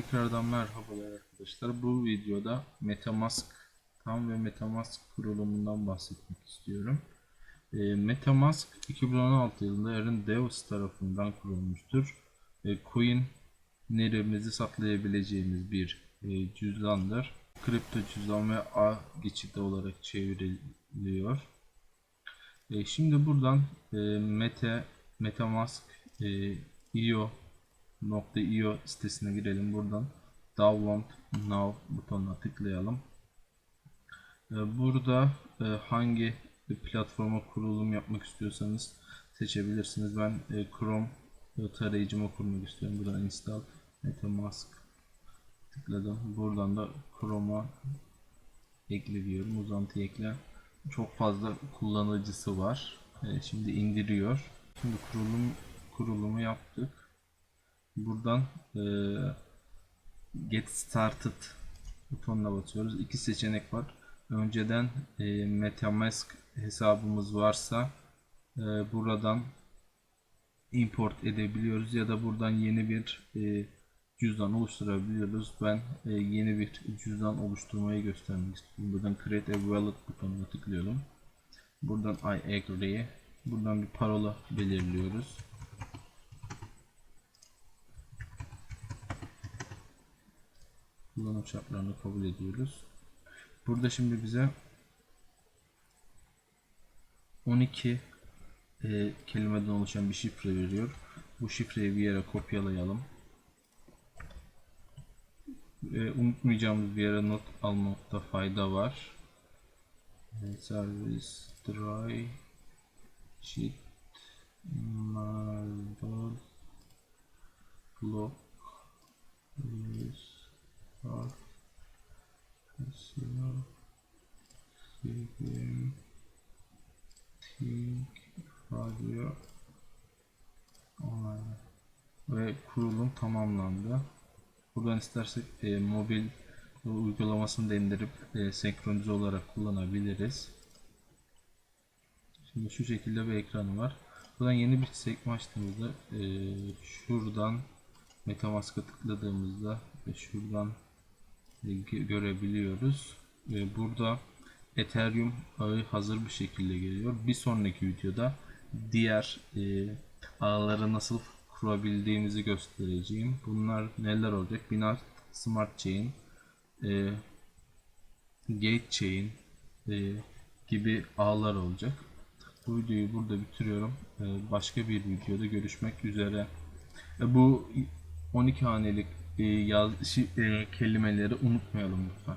Tekrardan merhabalar arkadaşlar. Bu videoda Metamask tam ve Metamask kurulumundan bahsetmek istiyorum. E, Metamask 2016 yılında Aaron Davis tarafından kurulmuştur. E, coinlerimizi saklayabileceğimiz bir e, cüzdandır. Kripto cüzdan ve ağ geçidi olarak çevriliyor. E, şimdi buradan e, Meta Metamask e, io .io sitesine girelim. Buradan download now butonuna tıklayalım. E, Burada e, hangi platforma kurulum yapmak istiyorsanız seçebilirsiniz. Ben e, Chrome tarayıcıma kurmak istiyorum. Buradan install metamask tıkladım. Buradan da Chrome'a ekle diyorum. Uzantı ekle. Çok fazla kullanıcısı var. E, Şimdi indiriyor. Şimdi kurulum kurulumu yaptık. Buradan e, Get Started butonuna basıyoruz. İki seçenek var. Önceden e, MetaMask hesabımız varsa e, buradan import edebiliyoruz ya da buradan yeni bir e, cüzdan oluşturabiliyoruz. Ben e, yeni bir cüzdan oluşturmayı göstermek istiyorum. Buradan Create a Wallet butonuna tıklıyorum. Buradan I agree. Buradan bir parola belirliyoruz. Kullanım şartlarını kabul ediyoruz. Burada şimdi bize 12 e, kelimeden oluşan bir şifre veriyor. Bu şifreyi bir yere kopyalayalım. E, unutmayacağımız bir yere not almakta fayda var. E, service dry sheet marble block Sigim Think Radio Online ve kurulum tamamlandı. Buradan istersek e, mobil uygulamasını da indirip e, senkronize olarak kullanabiliriz. Şimdi şu şekilde bir ekranı var. Buradan yeni bir sekme açtığımızda e, şuradan Metamask'a tıkladığımızda ve şuradan görebiliyoruz. Burada Ethereum ağı hazır bir şekilde geliyor. Bir sonraki videoda diğer e, ağları nasıl kurabildiğimizi göstereceğim. Bunlar neler olacak? Binance Smart Chain, e, Gate Chain e, gibi ağlar olacak. Bu videoyu burada bitiriyorum. Başka bir videoda görüşmek üzere. Bu 12 hanelik e, yaz, şi- e, kelimeleri unutmayalım lütfen.